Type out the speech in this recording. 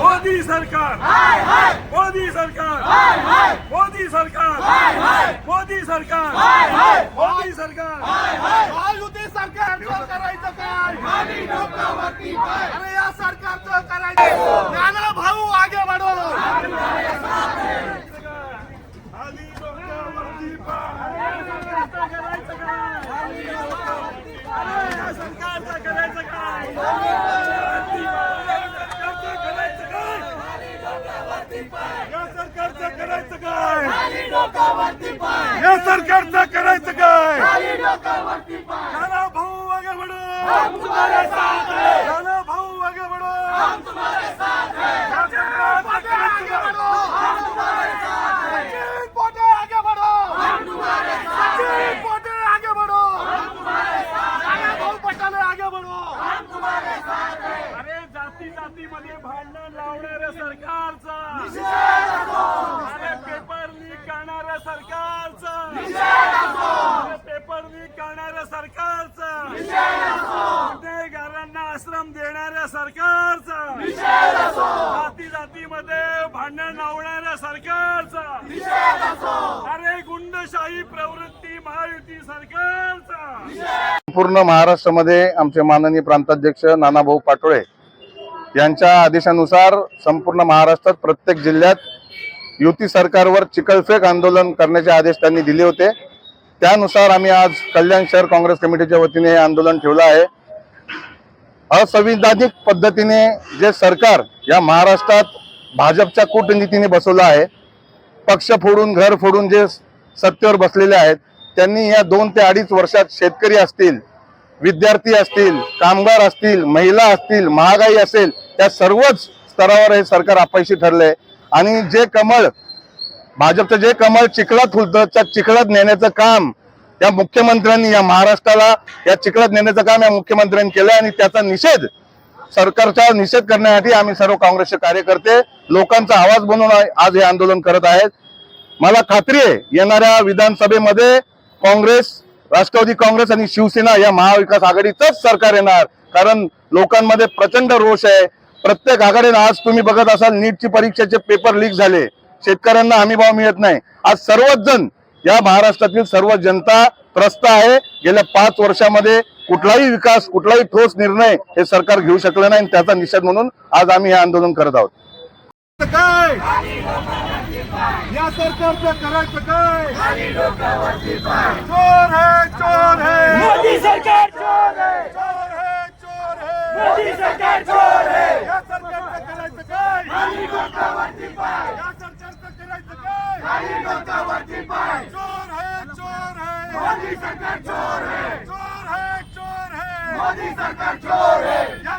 मोदी सरकार. मोदी सरकार. मोदी सरकार. मोदी सरकार. मोदी सरकार. महायुती सरकारचं करायचं काय? अरे या सरकारचं करायचं. ज्ञाना भाऊ आगे. सरकारचं करायचं काय? अरे या सरकारचं करायचं काय? या सरकारचं करायचं काय? या सरकारचं करायचं काय? नाना भाऊ आगे बढ़ो नाना भाऊ आगे बढो अरे जाती जातीमध्ये भांडण लावणाऱ्या सरकारचा. अरे पेपर करणाऱ्या सरकारचा. पेपर लीक करणाऱ्या सरकारचा. गुन्हेगारांना आश्रम देणाऱ्या सरकारचा. जाती जातीमध्ये भांडण लावणाऱ्या सरकारचा. अरे गुंडशाही प्रवृत्ती महायुती सरकारचा. संपूर्ण महाराष्ट्रामध्ये आमचे माननीय प्रांताध्यक्ष नानाभाऊ पाटोळे यांच्या आदेशानुसार संपूर्ण महाराष्ट्रात प्रत्येक जिल्ह्यात युती सरकारवर चिकलफेक आंदोलन करण्याचे आदेश त्यांनी दिले होते. त्यानुसार आम्ही आज कल्याण शहर काँग्रेस कमिटीच्या वतीने हे आंदोलन ठेवलं आहे. असंविधानिक पद्धतीने जे सरकार या महाराष्ट्रात भाजपच्या कूटनीतीने बसवलं आहे पक्ष फोडून घर फोडून जे सत्तेवर बसलेले आहेत त्यांनी या दोन ते अडीच वर्षात शेतकरी असतील विद्यार्थी असतील कामगार असतील महिला असतील महागाई असेल त्या सर्वच स्तरावर हे सरकार अपयशी ठरले आणि जे कमळ भाजपचं जे कमळ चिखलात फुलतं त्या चिखलात नेण्याचं काम या मुख्यमंत्र्यांनी या महाराष्ट्राला या चिखलात नेण्याचं काम या मुख्यमंत्र्यांनी केलं आणि त्याचा निषेध सरकारचा निषेध करण्यासाठी आम्ही सर्व काँग्रेसचे कार्यकर्ते लोकांचा आवाज बनवून आज हे आंदोलन करत आहेत. मला खात्री आहे येणाऱ्या विधानसभेमध्ये काँग्रेस राष्ट्रवादी काँग्रेस आणि शिवसेना या महाविकास आघाडीचंच सरकार येणार. कारण लोकांमध्ये प्रचंड रोष आहे. प्रत्येक आघाडीनं आज तुम्ही बघत असाल नीटची परीक्षेचे पेपर लीक झाले. शेतकऱ्यांना हमी भाव मिळत नाही. आज सर्वच जण या महाराष्ट्रातील सर्व जनता त्रस्त आहे. गेल्या पाच वर्षामध्ये कुठलाही विकास कुठलाही ठोस निर्णय हे सरकार घेऊ शकलं नाही आणि त्याचा निषेध म्हणून आज आम्ही हे आंदोलन करत आहोत. काय? या सरकारचं करायचं काय? चोर है चोर है मोदी सरकार चोर मोदी सरकार चोर है या सरकारचं करायचं काय? या सरकारचं करायचं काय? चोर है चोर है! मोदी सरकार चोर है चोर है चोर है! मोदी सरकार चोर है या